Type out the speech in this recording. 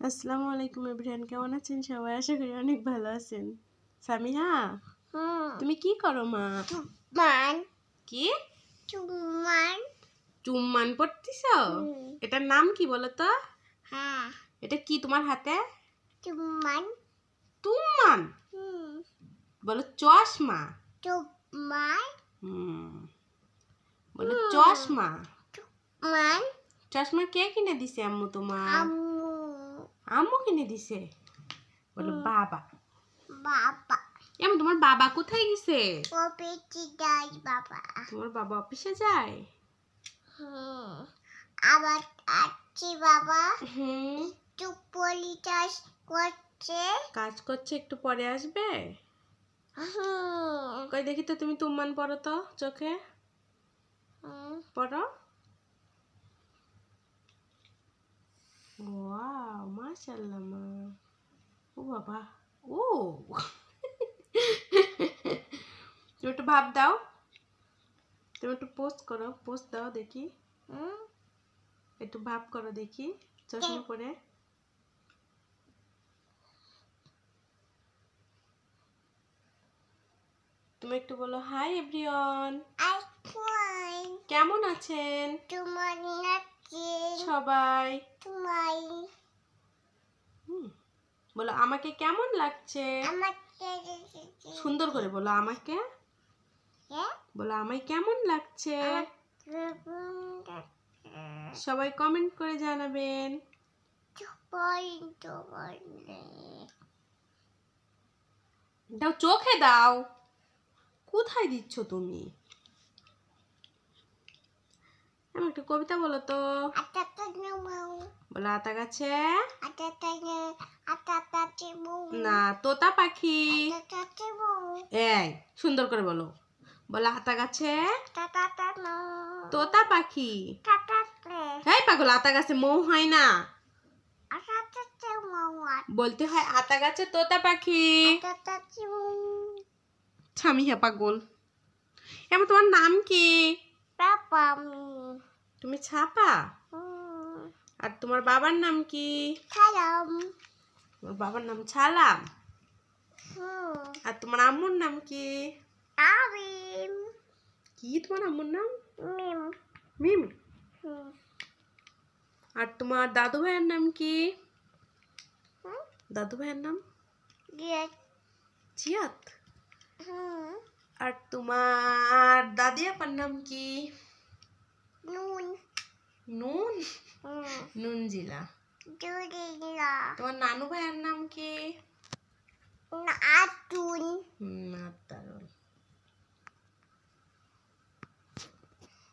আসসালামু আলাইকুম এভরিয়ান কেমন আছেন সবাই? আশা করি অনেক ভালো আছেন। সামিহা হুম তুমি কি করো মা? মান কি? চুম্মান। পড়তিস হুম। এটার নাম কি বলো তো হ্যাঁ। এটা কি তোমার হাতে? চুমান তুম্মান বলো চশমা। হুম। বলো চশমা। চশমা কে কিনে দিছে আম্মু তোমার? আম্মু কিনে দিছে। বলো বাবা। বাবা। এমন তোমার বাবা কোথায় গেছে? পেটি দাই বাবা। তোমার বাবা অফিসে যায়? হুম। আবার আছি বাবা হুম। একটু পলিটাস করছে। কাজ করছে একটু পরে আসবে? হুম। কই দেখি তো তুমি তুম্মান পড়ো তো চোখে। হুম। পড়ো। ওয়াও মাশাআল্লাহ মা ও বাবা ও তুমি একটু ভাব দাও। তুমি একটু পোস্ট করো পোস্ট দাও দেখি। একটু ভাব করো দেখি চশমা পরে। তুমি একটু বলো হাই এভরিওয়ান কেমন আছেন? সবাই। বলো আমাকে কেমন লাগছে? সুন্দর করে বলো আমাকে। বলো আমায় কেমন লাগছে? সবাই কমেন্ট করে জানাবেন। দাও চোখে দাও। কোথায় দিচ্ছ তুমি? আমি একটা কবিতা বলো তো। বলো আতা গাছে। না তোতা পাখি। এই সুন্দর করে বলো। বলো আতা গাছে। তোতা পাখি। হ্যাঁ পাগল আতা গাছে মৌ হয় না। বলতে হয় আতা গাছে তোতা পাখি। স্বামী হ্যাঁ পাগল। এমন তোমার নাম কি? তুমি ছাপা? আর তোমার বাবার নাম কি? তোমার বাবার নাম ছালাম। আর তোমার আম্মুর নাম কি? কি তোমার আম্মুর নাম? মিম। আর তোমার দাদু ভাইয়ের নাম কি? দাদু ভাইয়ের নাম? জিয়াত আর তোমার দাদি আপার নাম কি? নুন। নুন? নুন জিলা দুদিলা তোমার নানু ভাইয়ের নাম কি? আটু